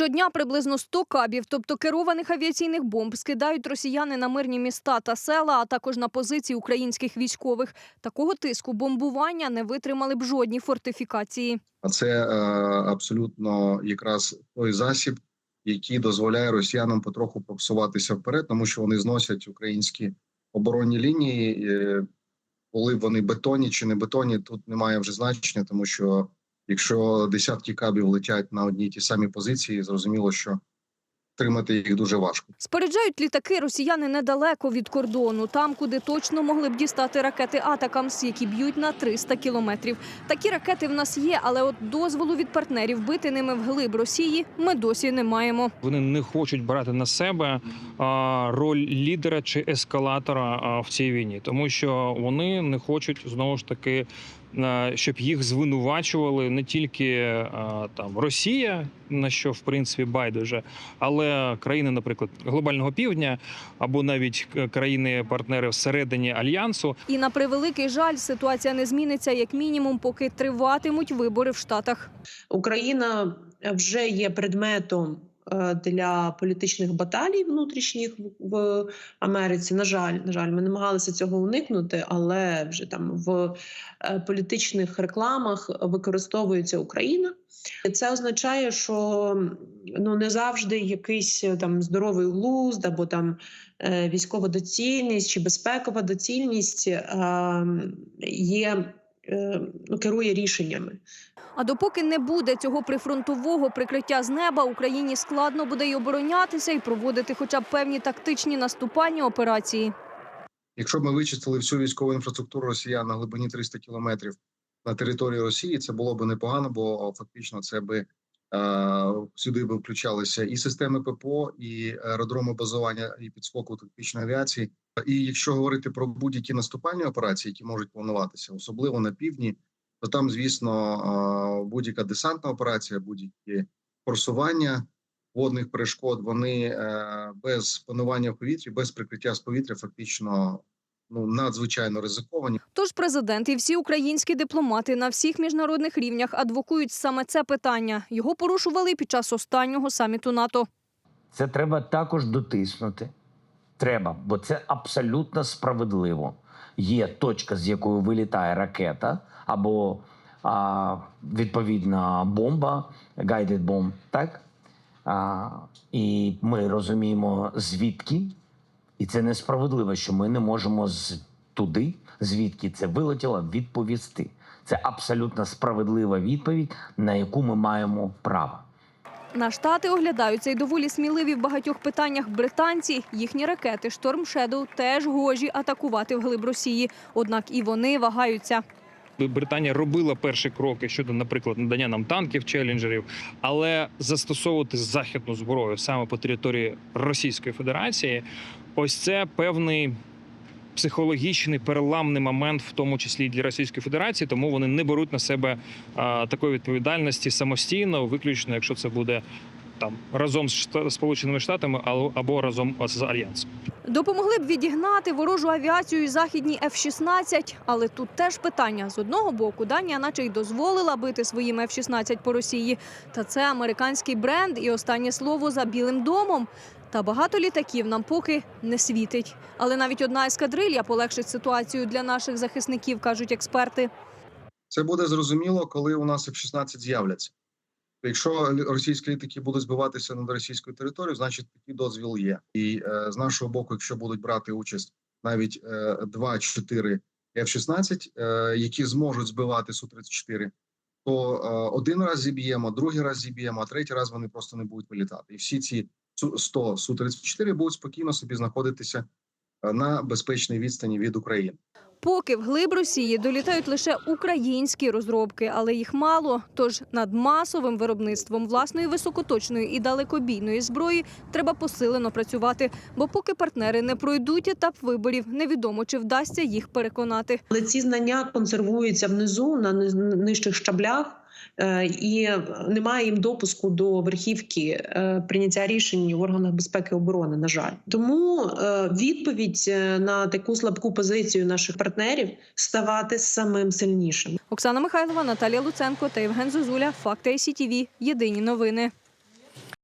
Щодня приблизно 100 кабів, тобто керованих авіаційних бомб, скидають росіяни на мирні міста та села, а також на позиції українських військових. Такого тиску бомбування не витримали б жодні фортифікації. А це е, абсолютно якраз той засіб, який дозволяє росіянам потроху попсуватися вперед, тому що вони зносять українські оборонні лінії. Е, коли вони бетонні чи не бетонні, тут немає вже значення, тому що якщо десятки кабів летять на одній й ті самі позиції, зрозуміло, що тримати їх дуже важко. Споряджають літаки росіяни недалеко від кордону, там, куди точно могли б дістати ракети Атакамс, які б'ють на 300 кілометрів. Такі ракети в нас є, але от дозволу від партнерів бити ними вглиб Росії ми досі не маємо. Вони не хочуть брати на себе а, роль лідера чи ескалатора а, в цій війні, тому що вони не хочуть знову ж таки, щоб їх звинувачували не тільки там Росія, на що в принципі байдуже, але країни, наприклад, глобального півдня або навіть країни-партнери всередині альянсу. І на превеликий жаль, ситуація не зміниться як мінімум, поки триватимуть вибори в Штатах. Україна вже є предметом е, для політичних баталій внутрішніх в- Америці. На жаль, на жаль, ми намагалися цього уникнути, але вже там в е, політичних рекламах використовується Україна. Це означає, що ну не завжди якийсь е, там здоровий глузд або там е, військова доцільність чи безпекова доцільність е, є е, керує рішеннями. А допоки не буде цього прифронтового прикриття з неба, Україні складно буде й оборонятися і проводити хоча б певні тактичні наступальні операції. Якщо б ми вичистили всю військову інфраструктуру росіян на глибині 300 кілометрів на території Росії, це було б непогано, бо фактично це би е, сюди би включалися і системи ППО, і аеродроми базування і підскоку тактичної авіації. І якщо говорити про будь-які наступальні операції, які можуть плануватися, особливо на півдні, то там, звісно, будь-яка десантна операція, будь-які форсування водних перешкод, вони е, без панування в повітрі, без прикриття з повітря, фактично ну надзвичайно ризиковані. Тож президент і всі українські дипломати на всіх міжнародних рівнях адвокують саме це питання. Його порушували під час останнього саміту НАТО. Це треба також дотиснути. Треба, бо це абсолютно справедливо. Є точка, з якої вилітає ракета, або а, відповідна бомба, guided bomb, так? А, і ми розуміємо, звідки. І це несправедливо, що ми не можемо з туди, звідки це вилетіло, відповісти. Це абсолютно справедлива відповідь, на яку ми маємо право. На штати оглядаються й доволі сміливі в багатьох питаннях британці. Їхні ракети Шторм Шедоу теж гожі атакувати вглиб Росії. Однак і вони вагаються. Британія робила перші кроки щодо, наприклад, надання нам танків, челенджерів, але застосовувати західну зброю саме по території Російської Федерації, ось це певний. Психологічний переламний момент, в тому числі для Російської Федерації, тому вони не беруть на себе такої відповідальності самостійно, виключно, якщо це буде там разом з Сполученими Штатами або разом з альянсом. Допомогли б відігнати ворожу авіацію і західні F-16, але тут теж питання. З одного боку, Данія наче й дозволила бити своїм F-16 по Росії. Та це американський бренд і останнє слово за Білим домом. Та багато літаків нам поки не світить. Але навіть одна ескадрилья полегшить ситуацію для наших захисників, кажуть експерти. Це буде зрозуміло, коли у нас F-16 з'являться. Якщо російські літаки будуть збиватися над російською територією, значить такий дозвіл є. І е, з нашого боку, якщо будуть брати участь навіть е, 2-4 F-16, е, які зможуть збивати Су-34, то е, один раз зіб'ємо, другий раз зіб'ємо, а третій раз вони просто не будуть вилітати. І всі ці Су- 100 Су-34 будуть спокійно собі знаходитися е, на безпечній відстані від України. Поки вглиб Росії долітають лише українські розробки, але їх мало. Тож над масовим виробництвом власної високоточної і далекобійної зброї треба посилено працювати. Бо поки партнери не пройдуть етап виборів, невідомо чи вдасться їх переконати. Але ці знання консервуються внизу на нижчих щаблях. Е, І немає їм допуску до верхівки е, прийняття рішень в органах безпеки і оборони. На жаль, тому е, відповідь на таку слабку позицію наших партнерів ставати самим сильнішим. Оксана Михайлова, Наталія Луценко та Євген Зозуля. Факти СІТІВІ. Єдині новини.